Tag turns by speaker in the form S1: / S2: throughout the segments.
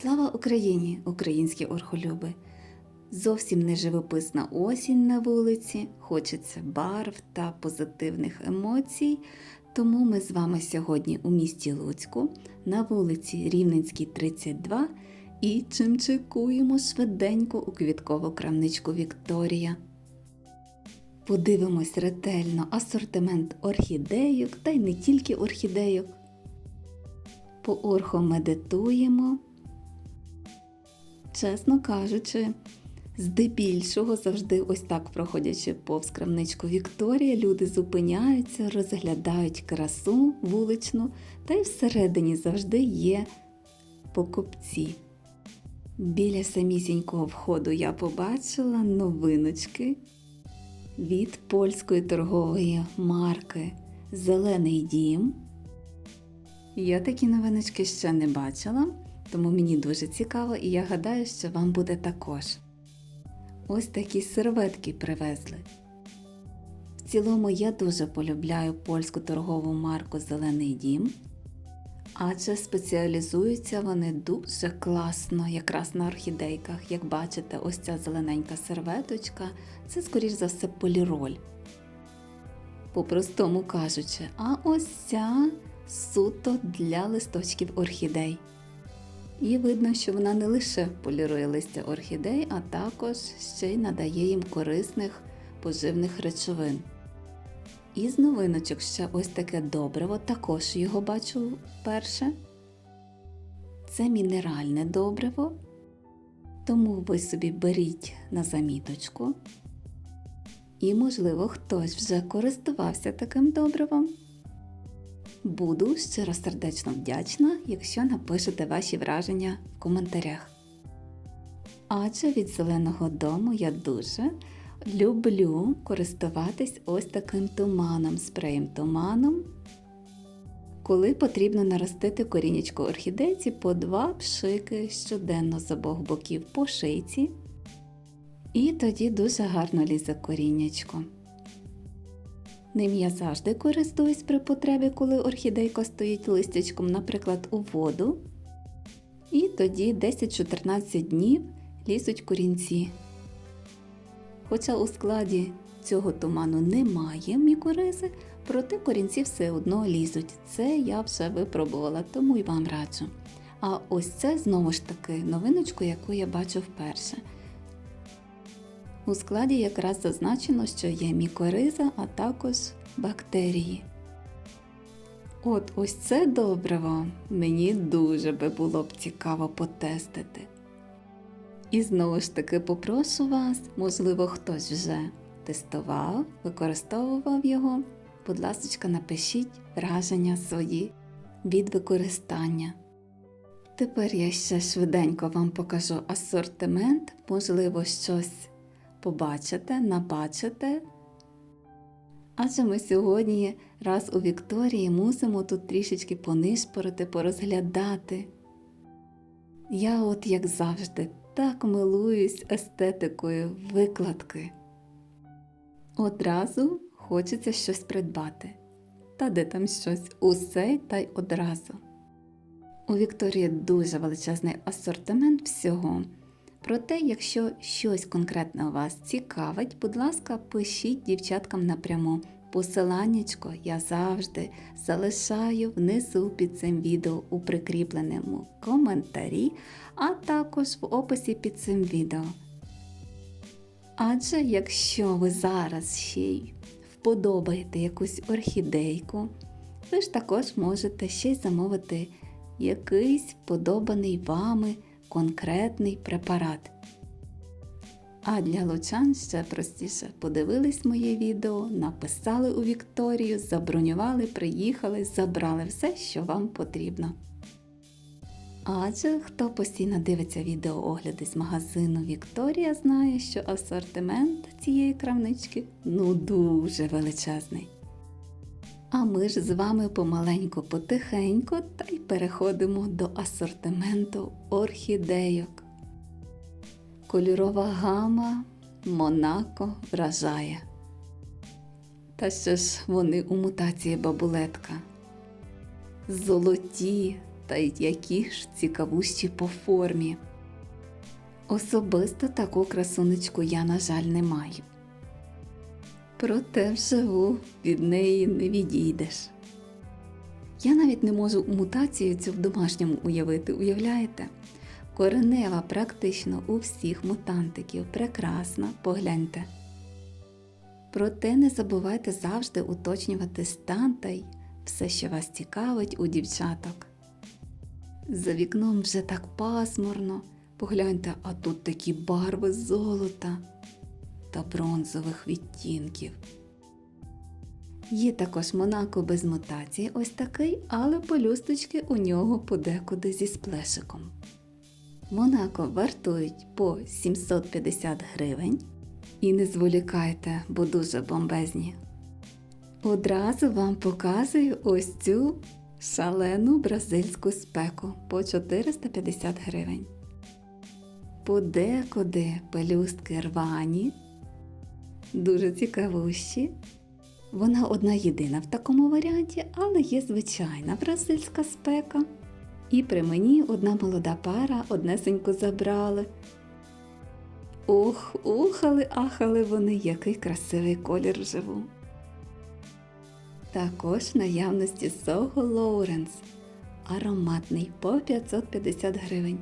S1: Слава Україні, українські орхолюби! Зовсім не живописна осінь на вулиці, хочеться барв та позитивних емоцій. Тому ми з вами сьогодні у місті Луцьку на вулиці Рівненській, 32 і чимчикуємо швиденько у квіткову крамничку Вікторія. Подивимось ретельно асортимент орхідейок та й не тільки орхідейок. Поорхомедитуємо. Чесно кажучи, здебільшого завжди ось так проходячи повз крамничку Вікторія, люди зупиняються, розглядають красу вуличну, та й всередині завжди є покупці. Біля самісінького входу я побачила новиночки від польської торгової марки Зелений дім. Я такі новиночки ще не бачила, тому мені дуже цікаво і я гадаю, що вам буде також. Ось такі серветки привезли. В цілому я дуже полюбляю польську торгову марку Зелений дім, адже спеціалізуються вони дуже класно, якраз на орхідейках. Як бачите, ось ця зелененька серветочка це, скоріш за все, поліроль. По-простому кажучи, а ось ця суто для листочків орхідей. І видно, що вона не лише полірує листя орхідей, а також ще й надає їм корисних поживних речовин. І з новиночок ще ось таке добриво, також його бачу вперше. Це мінеральне добриво, тому ви собі беріть на заміточку. І, можливо, хтось вже користувався таким добривом. Буду щиросердечно вдячна, якщо напишете ваші враження в коментарях. Адже від зеленого дому я дуже люблю користуватись ось таким туманом, спреєм туманом, коли потрібно наростити корінечко орхідейці по два пшики щоденно з обох боків по шийці. І тоді дуже гарно лізе коріннячко. Ним я завжди користуюсь при потребі, коли орхідейка стоїть листячком, наприклад, у воду. І тоді 10-14 днів лізуть корінці. Хоча у складі цього туману немає мікоризи, проте корінці все одно лізуть. Це я вже випробувала, тому й вам раджу. А ось це знову ж таки новиночку, яку я бачу вперше. У складі якраз зазначено, що є мікориза, а також бактерії. От ось це добриво мені дуже би було б цікаво потестити. І знову ж таки попрошу вас, можливо, хтось вже тестував, використовував його. Будь ласка, напишіть враження свої від використання. Тепер я ще швиденько вам покажу асортимент, можливо, щось побачите, набачите. Адже ми сьогодні раз у Вікторії мусимо тут трішечки понишпорити, порозглядати. Я, от як завжди, так милуюсь естетикою викладки. Одразу хочеться щось придбати. Та де там щось усе та й одразу. У Вікторії дуже величезний асортимент всього. Проте, якщо щось конкретне вас цікавить, будь ласка, пишіть дівчаткам напряму. Посиланнячко я завжди залишаю внизу під цим відео у прикріпленому коментарі, а також в описі під цим відео. Адже якщо ви зараз ще й вподобаєте якусь орхідейку, ви ж також можете ще й замовити якийсь вподобаний вами конкретний препарат. А для лучан ще простіше подивились моє відео, написали у Вікторію, забронювали, приїхали, забрали все, що вам потрібно. Адже хто постійно дивиться відеоогляди з магазину Вікторія, знає, що асортимент цієї крамнички ну дуже величезний. А ми ж з вами помаленьку потихеньку та й переходимо до асортименту орхідейок. Кольорова гама Монако вражає. Та ще ж вони у мутації бабулетка. Золоті та й які ж цікавущі по формі. Особисто таку красунечку я, на жаль, не маю. Проте вживу від неї не відійдеш. Я навіть не можу мутацію цю в домашньому уявити, уявляєте? Коренева практично у всіх мутантиків. Прекрасна, погляньте. Проте не забувайте завжди уточнювати стан та й все, що вас цікавить у дівчаток. За вікном вже так пасмурно. Погляньте, а тут такі барви золота та бронзових відтінків. Є також Монако без мутації, ось такий, але полюсточки у нього подекуди зі сплешиком. Монако вартують по 750 гривень. І не зволікайте, бо дуже бомбезні. Одразу вам показую ось цю шалену бразильську спеку по 450 гривень. Подекуди пелюстки рвані, дуже цікавущі. Вона одна єдина в такому варіанті, але є звичайна бразильська спека. І при мені одна молода пара однесеньку забрали. Ох, ухали, ахали вони, який красивий колір живу. Також наявності Soho Lawrence ароматний по 550 гривень.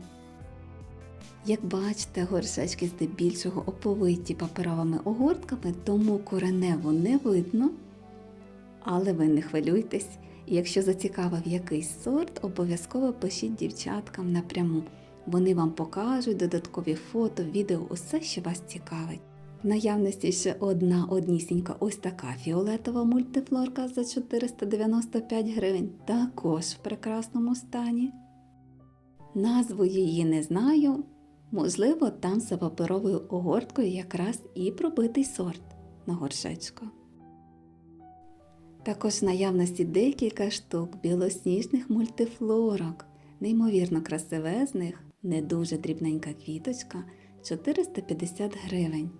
S1: Як бачите, горшечки здебільшого оповиті паперовими огортками, тому кореневу не видно. Але ви не хвилюйтесь, і якщо зацікавив якийсь сорт, обов'язково пишіть дівчаткам напряму. Вони вам покажуть додаткові фото, відео, усе, що вас цікавить. В наявності ще одна однісінька ось така фіолетова мультифлорка за 495 гривень, також в прекрасному стані. Назву її не знаю, можливо, там за паперовою огорткою якраз і пробитий сорт на горшечку. Також в наявності декілька штук білосніжних мультифлорок, неймовірно красивезних, не дуже дрібненька квіточка 450 гривень.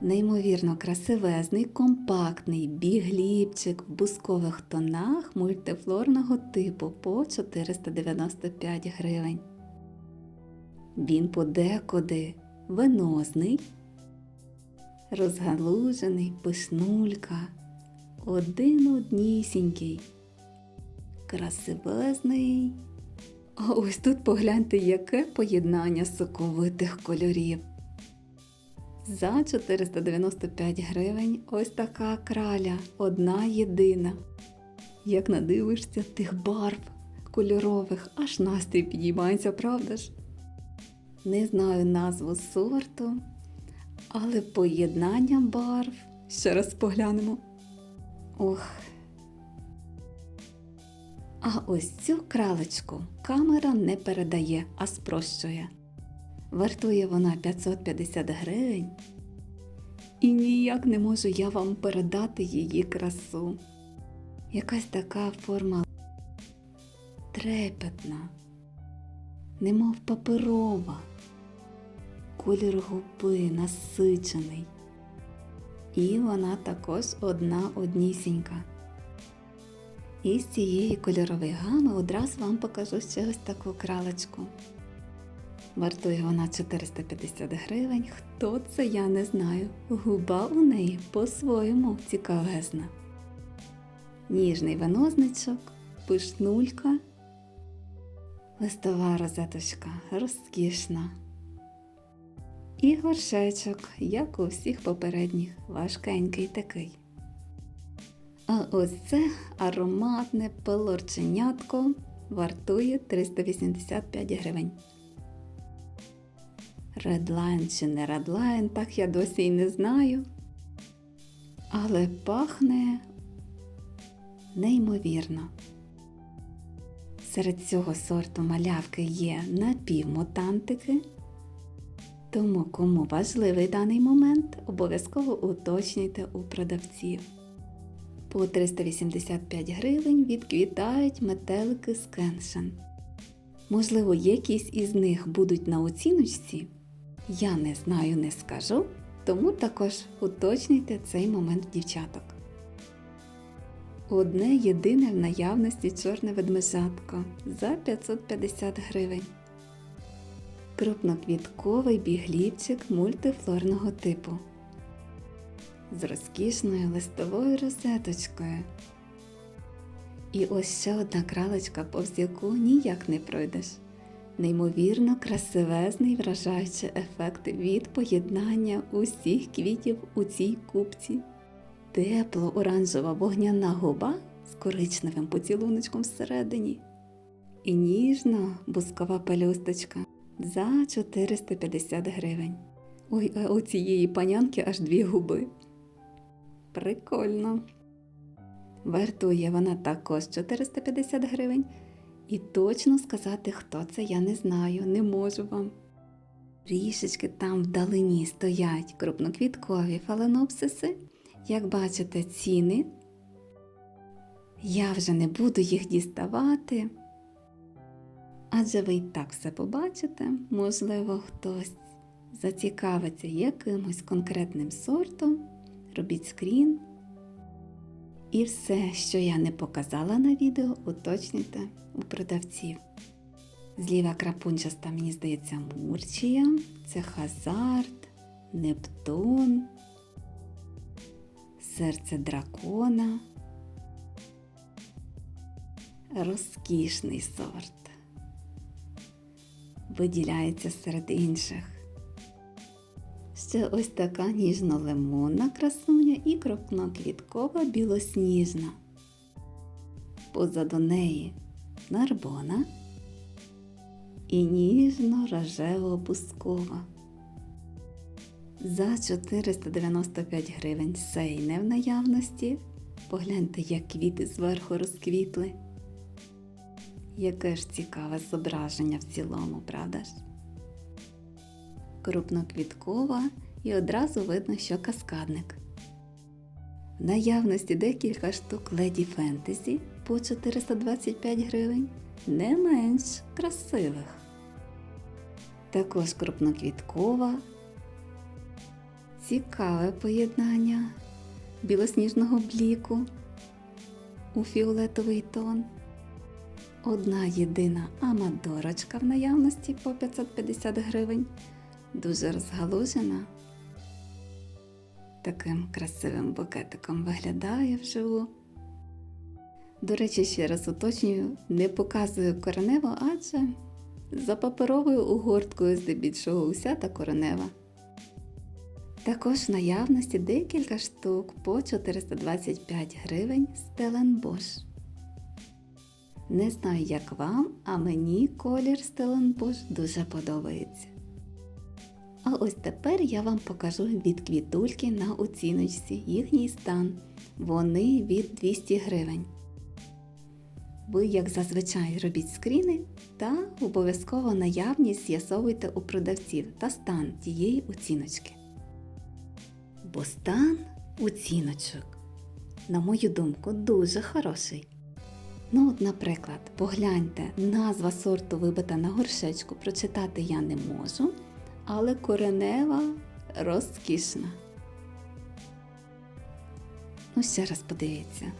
S1: Неймовірно красивезний, компактний бігліпчик в бускових тонах мультифлорного типу по 495 гривень. Він подекуди венозний, розгалужений, пишнулька, один однісінький, красивезний. А ось тут погляньте, яке поєднання соковитих кольорів. За 495 гривень ось така краля, одна єдина. Як надивишся тих барв кольорових, аж настрій підіймається, правда ж? Не знаю назву сорту, але поєднання барв. Ще раз поглянемо. Ох. А ось цю кралечку камера не передає, а спрощує. Вартує вона 550 гривень. І ніяк не можу я вам передати її красу. Якась така форма трепетна, немов паперова, колір губи насичений. І вона також одна однісінька. І з цієї кольорової гами одразу вам покажу ще ось таку кралечку. Вартує вона 450 гривень. Хто це, я не знаю. Губа у неї по-своєму цікавезна. Ніжний венозничок, пишнулька, листова розеточка розкішна. І горшечок, як у всіх попередніх, важкенький такий. А ось це ароматне пелорченятко вартує 385 гривень. Редлайн чи не редлайн, так я досі й не знаю. Але пахне неймовірно. Серед цього сорту малявки є напівмутантики, тому кому важливий даний момент, обов'язково уточнюйте у продавців. По 385 гривень відквітають метелики з кеншен. Можливо, якісь із них будуть на оціночці. Я не знаю, не скажу, тому також уточнюйте цей момент в дівчаток. Одне єдине в наявності чорне ведмежатко за 550 гривень. Крупноквітковий біглівчик мультифлорного типу з розкішною листовою розеточкою. І ось ще одна кралечка, повз яку ніяк не пройдеш. Неймовірно красивезний вражаючий ефект від поєднання усіх квітів у цій купці. Тепло оранжева вогняна губа з коричневим поцілуночком всередині. І ніжна бускова пелюсточка за 450 гривень. Ой, а у цієї панянки аж дві губи. Прикольно. Вартує вона також 450 гривень. І точно сказати, хто це, я не знаю, не можу вам. Рішечки там вдалині стоять крупноквіткові фаленопсиси. Як бачите, ціни. Я вже не буду їх діставати. Адже ви і так все побачите, можливо, хтось зацікавиться якимось конкретним сортом, робіть скрін. І все, що я не показала на відео, уточнюйте у продавців. Зліва крапунчаста, мені здається, Мурчія, це Хазард, Нептун, Серце дракона. Розкішний сорт. Виділяється серед інших. Ще ось така ніжно-лимонна красуня і крупноквіткова білосніжна. Позаду неї нарбона і ніжно-рожево-бускова. За 495 гривень сей не в наявності. Погляньте, як квіти зверху розквітли. Яке ж цікаве зображення в цілому, правда ж? крупноквіткова і одразу видно, що каскадник. В наявності декілька штук леді фентезі по 425 гривень, не менш красивих. Також крупноквіткова, цікаве поєднання білосніжного бліку у фіолетовий тон. Одна єдина амадорочка в наявності по 550 гривень дуже розгалужена. Таким красивим букетиком виглядає вживу. До речі, ще раз уточнюю, не показую коренево, адже за паперовою угорткою здебільшого уся та коренева. Також в наявності декілька штук по 425 гривень Стеленбош. Не знаю, як вам, а мені колір Стеленбош дуже подобається. А ось тепер я вам покажу від квітульки на оціночці їхній стан. Вони від 200 гривень. Ви, як зазвичай, робіть скріни та обов'язково наявність з'ясовуйте у продавців та стан тієї оціночки. Бо стан оціночок, на мою думку, дуже хороший. Ну, от, наприклад, погляньте, назва сорту вибита на горшечку, прочитати я не можу але коренева розкішна. Ну, ще раз подивіться.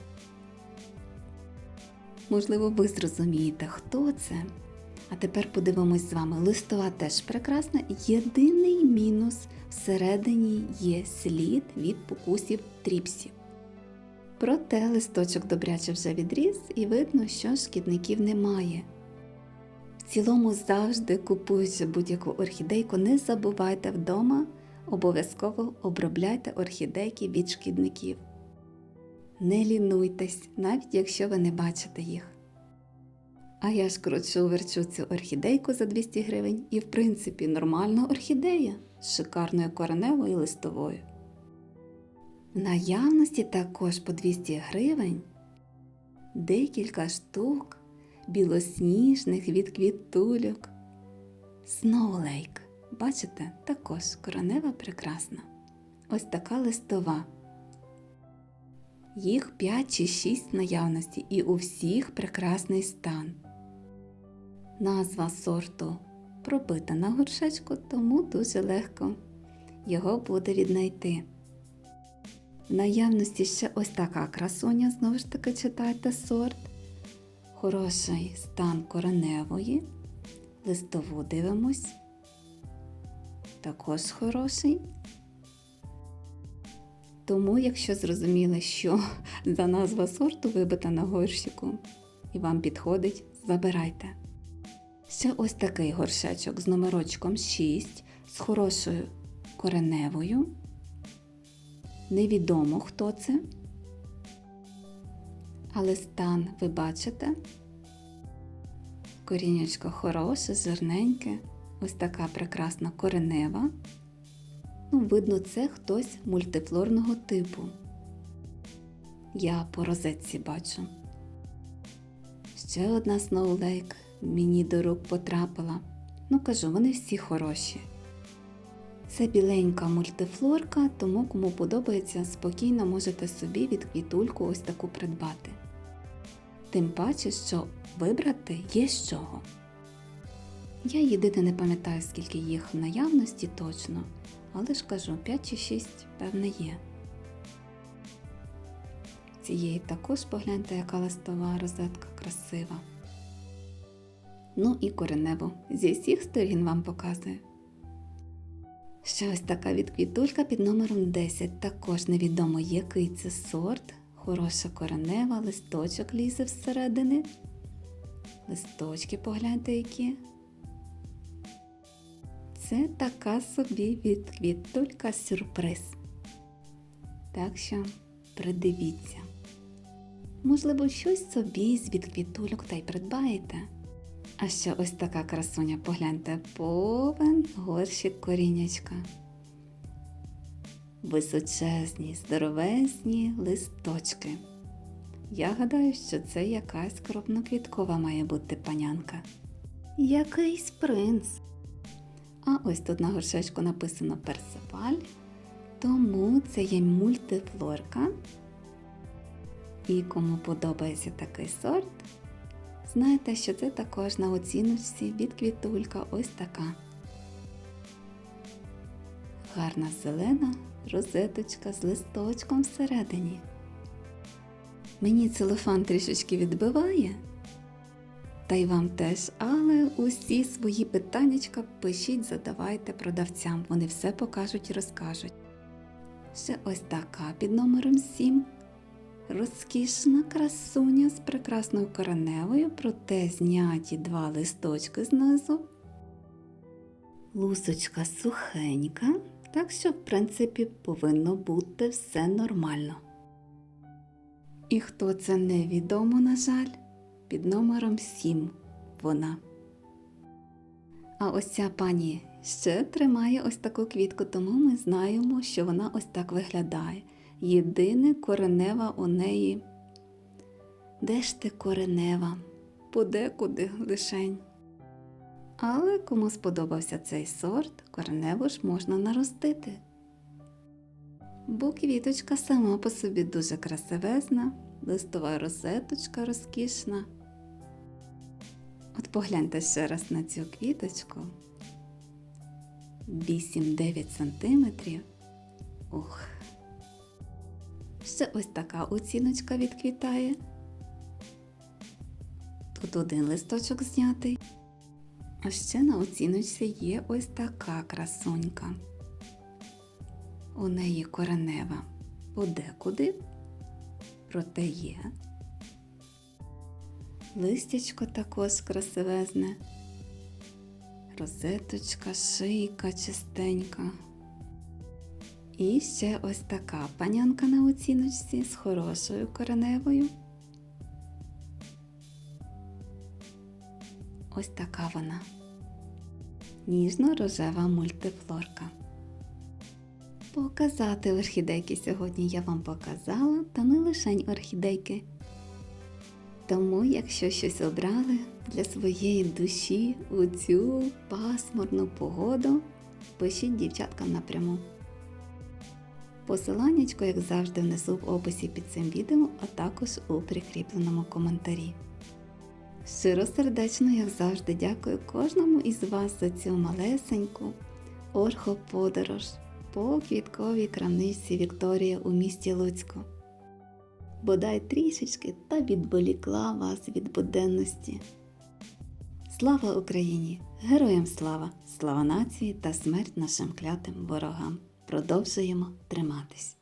S1: Можливо, ви зрозумієте, хто це. А тепер подивимось з вами. Листова теж прекрасна. Єдиний мінус всередині є слід від покусів тріпсів. Проте листочок добряче вже відріс і видно, що шкідників немає. В цілому завжди купуючи будь-яку орхідейку, не забувайте вдома, обов'язково обробляйте орхідейки від шкідників. Не лінуйтесь, навіть якщо ви не бачите їх. А я ж кручу верчу цю орхідейку за 200 гривень і, в принципі, нормальна орхідея з шикарною кореневою листовою. Наявності також по 200 гривень декілька штук білосніжних від квітульок. Сноулейк. Бачите, також коронева прекрасна. Ось така листова. Їх 5 чи 6 наявності і у всіх прекрасний стан. Назва сорту пробита на горшечку, тому дуже легко його буде віднайти. Наявності ще ось така красуня, знову ж таки читайте сорт. Хороший стан кореневої. Листову дивимось. Також хороший. Тому, якщо зрозуміли, що за назва сорту вибита на горщику і вам підходить, забирайте. Ще ось такий горшечок з номерочком 6, з хорошою кореневою. Невідомо, хто це. Але стан ви бачите. Корінечко хороше, жирненьке, ось така прекрасна коренева. Ну, видно, це хтось мультифлорного типу. Я по розетці бачу. Ще одна сноулейк мені до рук потрапила. Ну кажу, вони всі хороші. Це біленька мультифлорка, тому кому подобається, спокійно можете собі від квітульку ось таку придбати. Тим паче, що вибрати є з чого. Я єдине не пам'ятаю, скільки їх в наявності точно, але ж кажу, 5 чи 6, певне, є. Цієї також погляньте, яка листова розетка красива. Ну і кореневу зі всіх сторін вам показую. Ще ось така відквітулька під номером 10. Також невідомо, який це сорт. Хороша коренева, листочок лізе всередини. Листочки погляньте які. Це така собі відквітулька сюрприз. Так що придивіться. Можливо, щось собі з відквітульок та й придбаєте. А ще ось така красуня, погляньте, повен горщик корінячка. Височезні, здоровезні листочки. Я гадаю, що це якась крупноквіткова має бути панянка. Якийсь принц. А ось тут на горшечку написано персипаль, тому це є мультифлорка. І кому подобається такий сорт, знаєте, що це також на оціночці від квітулька ось така. Гарна зелена розеточка з листочком всередині. Мені целофан трішечки відбиває, та й вам теж, але усі свої питаннячка пишіть, задавайте продавцям, вони все покажуть і розкажуть. Ще ось така під номером 7. Розкішна красуня з прекрасною кореневою, проте зняті два листочки знизу. Лусочка сухенька, так що, в принципі, повинно бути все нормально. І хто це невідомо, на жаль, під номером 7 вона. А ось ця пані ще тримає ось таку квітку, тому ми знаємо, що вона ось так виглядає. Єдине коренева у неї. Де ж ти коренева? Подекуди лишень. Але кому сподобався цей сорт, кореневу ж можна наростити. Бо квіточка сама по собі дуже красивезна, листова розеточка розкішна. От погляньте ще раз на цю квіточку. 8-9 сантиметрів. Ух! Ще ось така оціночка відквітає. Тут один листочок знятий. А ще на оціночці є ось така красунька. У неї коренева подекуди, проте є. Листячко також красивезне, розеточка, шийка чистенька. І ще ось така панянка на оціночці з хорошою кореневою. Ось така вона. Ніжно-рожева мультифлорка. Показати орхідейки сьогодні я вам показала, та не лишень орхідейки. Тому, якщо щось обрали для своєї душі у цю пасмурну погоду, пишіть дівчаткам напряму. Посиланнячко, як завжди, внизу в описі під цим відео, а також у прикріпленому коментарі. Щиро сердечно, як завжди, дякую кожному із вас за цю малесеньку орхоподорож по квітковій крамничці Вікторія у місті Луцьку. Бодай трішечки та відволікла вас від буденності. Слава Україні! Героям слава! Слава нації та смерть нашим клятим ворогам! Продовжуємо триматись!